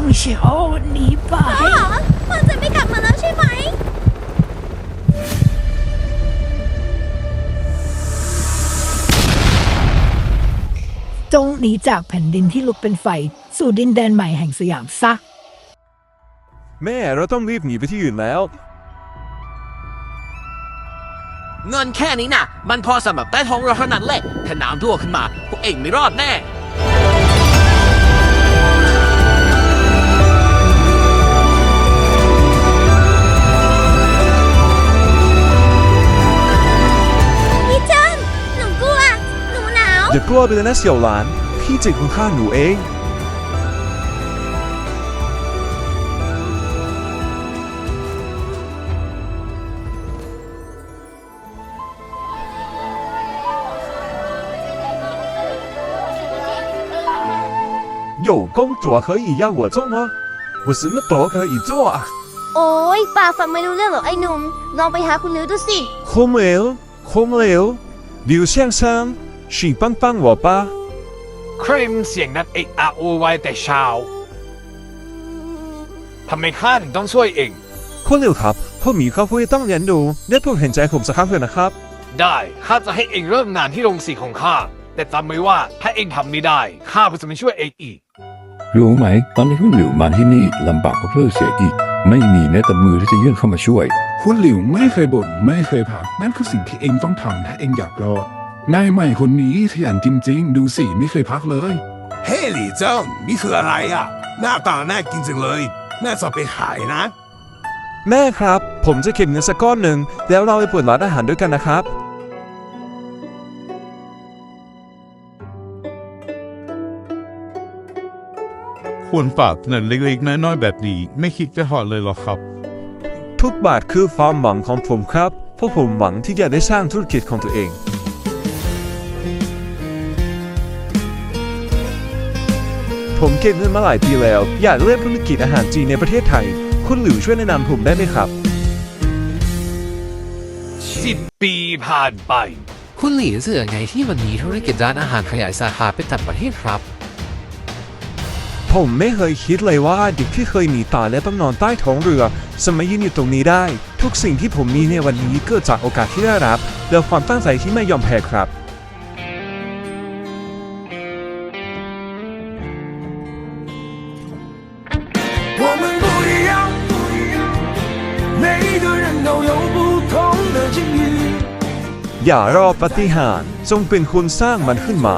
ต้องเชียวหนีไปเหรอมันจะไม่กลับมาแล้วใช่ไหม จงหนีจากแผ่นดินที่ลุกเป็นไฟ สู่ดินแดนใหม่แห่งสยามซะ แม่เราต้องรีบหนีไปที่อื่นแล้ว เงินแค่นี้น่ะ มันพอสำหรับใต้ท้องเราเท่านั้นแหละ ถ้าน้ำท่วมขึ้นมาพวกเองไม่รอดแน่ อย่ากลัวไปเลยนะเสี่ยวหลาน พี่จะคุณค่าหนูเอง 有公主可以让我做吗？我什么都可以做啊！ โอ้ยป้าฟังไม่รู้เรื่องหรอกไอ้หนุ่ม ลองไปหาคุณหลิวดูสิ 空流，空流，刘先生， ชีปังปังว่าป้าใครมัเสียงนั้นเอะอะโวไวาแต่เช้าทำไมข้าถึงต้องช่วยเอง คุณลิวครับพวกหมีเขาคุยต้องเรียนดูเด้โปรดเห็นใจผมสักครั้งเถอะนะครับ ได้ข้าจะให้เองเริ่มงานที่โรงสีของข้า แต่จำไว้ว่าถ้าเองทำไม่ได้ข้าก็จะไม่ช่วยเองอีก รู้ไหม ตอนนี้คุณหลิวมาที่นี่ลำบากก็เพื่อเสียอีก ไม่มีแม้แต่มือที่จะยื่นเข้ามาช่วย คุณหลิวไม่เคยบ่นไม่เคยพักนั่นคือสิ่งที่เองต้องทำถ้าเองอยากรอด นายใหม่คนนี้ขยันจริง ๆ ดูสิไม่เคยพักเลย เฮ้หลี่เจิ้งนี่คืออะไรอะ หน้าตาน่ากินจังเลย น่าจะไปขายนะ แม่ครับ ผมจะเก็บเงินสักก้อนหนึ่งแล้วเราไปเปิดร้านอาหารด้วยกันนะครับ ควรฝากเงินเล็กๆน้อยๆแบบนี้ไม่คิดจะหอดเลยหรอครับ ทุกบาทคือความหวังของผมครับเพราะผมหวังที่จะได้สร้างธุรกิจของตัวเอง ผมเก็บเงินมาหลายปีแล้ว อยากเริ่มธุรกิจอาหารจีนในประเทศไทย คุณหลิวช่วยแนะนำผมได้ไหมครับสิบปีผ่านไป คุณหลี่รู้สึกยังไงที่วันนี้ธุรกิจร้านอาหารขยายสาขาไปต่างประเทศครับ ผมไม่เคยคิดเลยว่าเด็กที่เคยหนีตายและต้องนอนใต้ท้องเรือ สมัยยืนอยู่ตรงนี้ได้ ทุกสิ่งที่ผมมีในวันนี้เกิดจากโอกาสที่ได้รับและความตั้งใจที่ไม่ยอมแพ้ครับ อย่ารอปฏิหารจงเป็นคนสร้างมันขึ้นมา